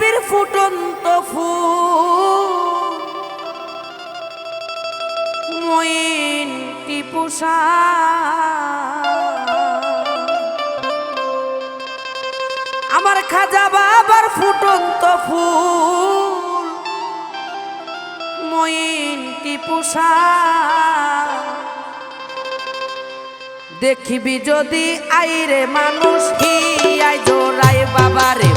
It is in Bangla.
ফুটন্ত ফুল। মইন টিপুষা আমার খাজা বাবার ফুটন্ত ফুল। মইন টিপুষা দেখিবি যদি আইরে মানুষ, কি আই জোড়াই বাবারে?